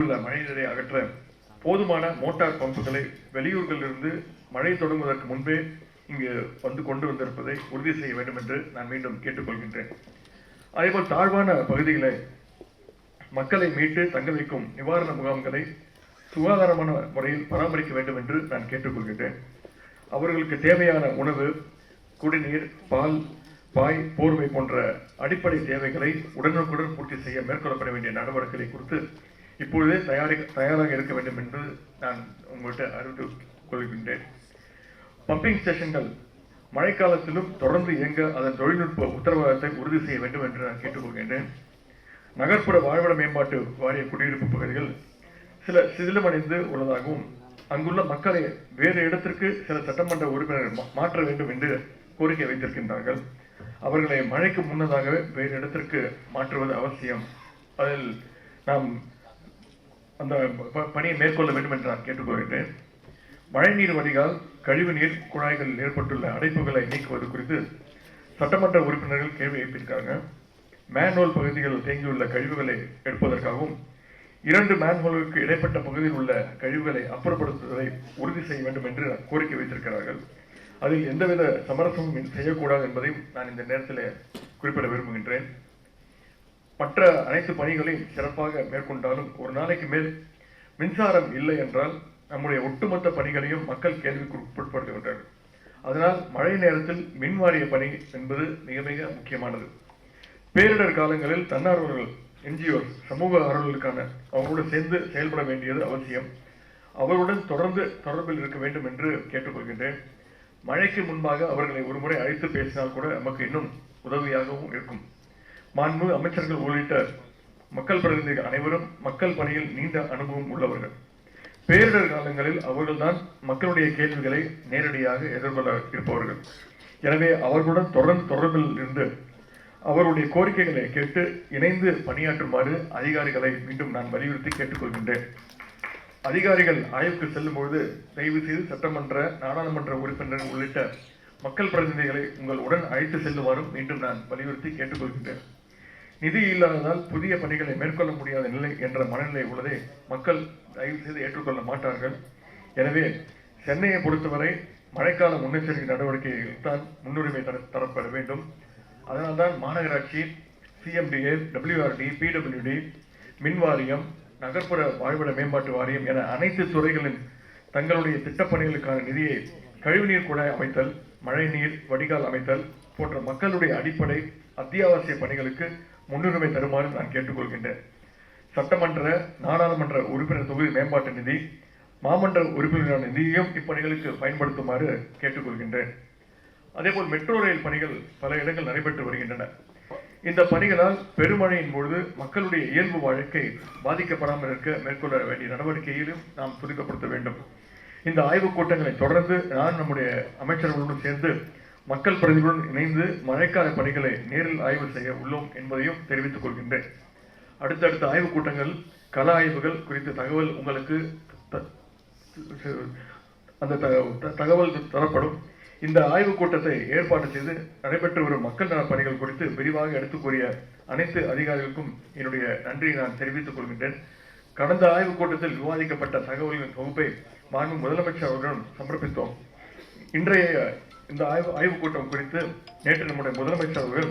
உள்ள மழைநீரை அகற்ற போதுமான மோட்டார் பம்புகளை வெளியூர்களிலிருந்து மழை தொடங்குவதற்கு முன்பே இங்கு வந்து கொண்டு வந்திருப்பதை உறுதி செய்ய வேண்டும் என்று நான் மீண்டும் கேட்டுக்கொள்கின்றேன். அதேபோல் தாழ்வான பகுதிகளை மக்களை மீட்டு தங்க வைக்கும் நிவாரண முகாம்களை சுகாதாரமான முறையில் பராமரிக்க வேண்டும் என்று நான் கேட்டுக்கொள்கின்றேன். அவர்களுக்கு தேவையான உணவு குடிநீர் பால் பாய் போர்வை போன்ற அடிப்படை தேவைகளை உடனுக்குடன் பூர்த்தி செய்ய மேற்கொள்ளப்பட வேண்டிய நடவடிக்கைகளை குறித்து இப்பொழுதே தயாரி தயாராக இருக்க வேண்டும் என்று நான் உங்கள்கிட்ட அறிவித்துக் கொள்கின்றேன். பம்பிங் ஸ்டேஷன்கள் மழைக்காலத்திலும் தொடர்ந்து இயங்க அதன் தொழில்நுட்ப உத்தரவாதத்தை உறுதி செய்ய வேண்டும் என்று நான் கேட்டுக்கொள்கின்றேன். நகர்ப்புற வாழ்விட மேம்பாட்டு வாரிய குடியிருப்பு பகுதிகள் சில சிதிலமடைந்து உள்ளதாகவும் அங்குள்ள மக்களை வேறு இடத்திற்கு சில சட்டமன்ற உறுப்பினர்கள் மாற்ற வேண்டும் என்று கோரிக்கை வைத்திருக்கின்றார்கள். அவர்களை மழைக்கு முன்னதாகவே வேறு இடத்திற்கு மாற்றுவது அவசியம். அதில் நாம் அந்த ப- பணியை மேற்கொள்ள வேண்டும் என்று நான் கேட்டுக்கொள்கின்றேன் மழைநீர் வடிகால் கழிவுநீர் குழாய்களில் ஏற்பட்டுள்ள அடைப்புகளை நீக்குவது குறித்து சட்டமன்ற உறுப்பினர்கள் கேள்வி எழுப்பியிருக்காங்க. மேன்ஹோல் பகுதிகளில் தேங்கியுள்ள கழிவுகளை எடுப்பதற்காகவும் இரண்டு மேன்ஹோலுக்கு இடைப்பட்ட பகுதியில் உள்ள கழிவுகளை அப்புறப்படுத்துவதை உறுதி செய்ய வேண்டும் என்று கோரிக்கை வைத்திருக்கிறார்கள். அதில் எந்தவித சமரசமும் செய்யக்கூடாது என்பதையும் நான் இந்த நேரத்தில் குறிப்பிட விரும்புகின்றேன். மற்ற அனைத்து பணிகளையும் சிறப்பாக மேற்கொண்டாலும் ஒரு நாளைக்கு மேல் மின்சாரம் இல்லை என்றால் நம்முடைய ஒட்டுமொத்த பணிகளையும் மக்கள் கேள்விக்கு உட்படுத்துகின்றனர். அதனால் மழை நேரத்தில் மின் வாரிய பணி என்பது மிக மிக முக்கியமானது. பேரிடர் காலங்களில் தன்னார்வலர்கள் என்ஜிஓ சமூக ஆர்வலர்களுக்கான அவங்களோடு சேர்ந்து செயல்பட வேண்டியது அவசியம். அவர்களுடன் தொடர்ந்து தொடர்பில் இருக்க வேண்டும் என்று கேட்டுக்கொள்கின்றேன். மழைக்கு முன்பாக அவர்களை ஒருமுறை அழைத்து பேசினால் கூட நமக்கு இன்னும் உதவியாகவும் இருக்கும். மாண்பு அமைச்சர்கள் உள்ளிட்ட மக்கள் பிரதிநிதிகள் அனைவரும் மக்கள் பணியில் நீண்ட அனுபவம் உள்ளவர்கள். பேரிடர் காலங்களில் அவர்கள்தான் மக்களுடைய கேள்விகளை நேரடியாக எதிர்கொள்ள இருப்பவர்கள். எனவே அவர்களுடன் தொடர்ந்து தொடர்பில் இருந்து அவருடைய கோரிக்கைகளை கேட்டு இணைந்து பணியாற்றுமாறு அதிகாரிகளை மீண்டும் நான் வலியுறுத்தி கேட்டுக்கொள்கின்றேன். அதிகாரிகள் ஆய்வுக்கு செல்லும் பொழுது தயவு செய்து சட்டமன்ற நாடாளுமன்ற உறுப்பினர்கள் உள்ளிட்ட மக்கள் பிரதிநிதிகளை உங்கள் உடன் அழைத்து செல்லுமாறும் மீண்டும் நான் வலியுறுத்தி கேட்டுக்கொள்கின்றேன். நிதி இல்லாததால் புதிய பணிகளை மேற்கொள்ள முடியாத நிலை என்ற மனநிலை உள்ளதை மக்கள் தயவு செய்து ஏற்றுக்கொள்ள மாட்டார்கள். எனவே சென்னையை பொறுத்தவரை மழைக்கால முன்னெச்சரிக்கை நடவடிக்கைகள் தான் முன்னுரிமை தர தரப்பட வேண்டும். அதனால்தான் மாநகராட்சி சிஎம்டிஏ டபிள்யூஆர்டி பிடபிள்யூடி மின் வாரியம் நகர்ப்புற வாழ்விட மேம்பாட்டு வாரியம் என அனைத்து துறைகளின் தங்களுடைய திட்டப்பணிகளுக்கான நிதியை கழிவுநீர் குழாய் அமைத்தல் மழைநீர் வடிகால் அமைத்தல் போன்ற மக்களுடைய அடிப்படை அத்தியாவசிய பணிகளுக்கு முன்னுரிமை தருமாறு நான் கேட்டுக்கொள்கின்றேன். சட்டமன்ற நாடாளுமன்ற உறுப்பினர் தொகுதி மேம்பாட்டு நிதி மாமன்ற உறுப்பினரான நிதியையும் இப்பணிகளுக்கு பயன்படுத்துமாறு கேட்டுக்கொள்கின்றேன். அதேபோல் மெட்ரோ ரயில் பணிகள் பல இடங்கள் நடைபெற்று வருகின்றன. இந்த பணிகளால் பெருமழையின் பொழுது மக்களுடைய இயல்பு வாழ்க்கை பாதிக்கப்படாமல் இருக்க மேற்கொள்ள வேண்டிய நடவடிக்கையிலும் நாம் துரிதப்படுத்த வேண்டும். இந்த ஆய்வுக் கூட்டங்களை தொடர்ந்து நான் நம்முடைய அமைச்சர்களுடன் சேர்ந்து மக்கள் பிரதிகளுடன் இணைந்து மழைக்கால பணிகளை நேரில் ஆய்வு செய்ய உள்ளோம் என்பதையும் தெரிவித்துக் கொள்கின்றேன். அடுத்தடுத்த ஆய்வுக் கூட்டங்கள் கள ஆய்வுகள் குறித்த தகவல் உங்களுக்கு த- அந்த த- தகவல் தரப்படும். இந்த ஆய்வுக் கூட்டத்தை ஏற்பாடு செய்து நடைபெற்று வரும் மக்கள் நலப் பணிகள் குறித்து விரிவாக எடுத்துக் கூறிய அனைத்து அதிகாரிகளுக்கும் என்னுடைய நன்றியை நான் தெரிவித்துக் கொள்கின்றேன். கடந்த ஆய்வுக் கூட்டத்தில் விவாதிக்கப்பட்ட தகவல்களின் தொகுப்பை மாண்பு முதலமைச்சர் அவர்களிடம் சமர்ப்பித்தோம். இன்றைய இந்த ஆய்வு ஆய்வுக் கூட்டம் குறித்து நேற்று நம்முடைய முதலமைச்சர் அவர்கள்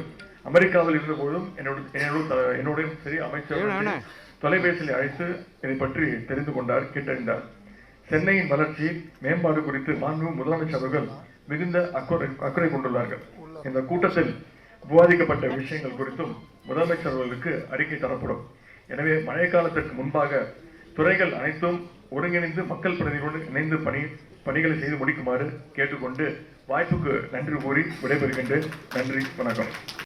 அமெரிக்காவில் இருந்த போதும் என்னோட என்னோட என்னோடையும் சரி அமைச்சர் தொலைபேசியில் அழைத்து இதை பற்றி தெரிந்து கொண்டார் கேட்டறிந்தார். சென்னையின் வளர்ச்சி மேம்பாடு குறித்து மாண்பு முதலமைச்சர் அவர்கள் மிகுந்த அக்கறை அக்கறை கொண்டுள்ளார்கள். இந்த கூட்டத்தில் விவாதிக்கப்பட்ட விஷயங்கள் குறித்தும் முதலமைச்சர் அவர்களுக்கு அறிக்கை தரப்படும். எனவே மழைக்காலத்திற்கு முன்பாக துறைகள் அனைத்தும் ஒருங்கிணைந்து மக்கள் பிரதிநிதிகளுடன் இணைந்து பணி பணிகளை செய்து முடிக்குமாறு கேட்டுக்கொண்டு வாய்ப்புக்கு நன்றி கூறி விடைபெறுகின்றேன். நன்றி வணக்கம்.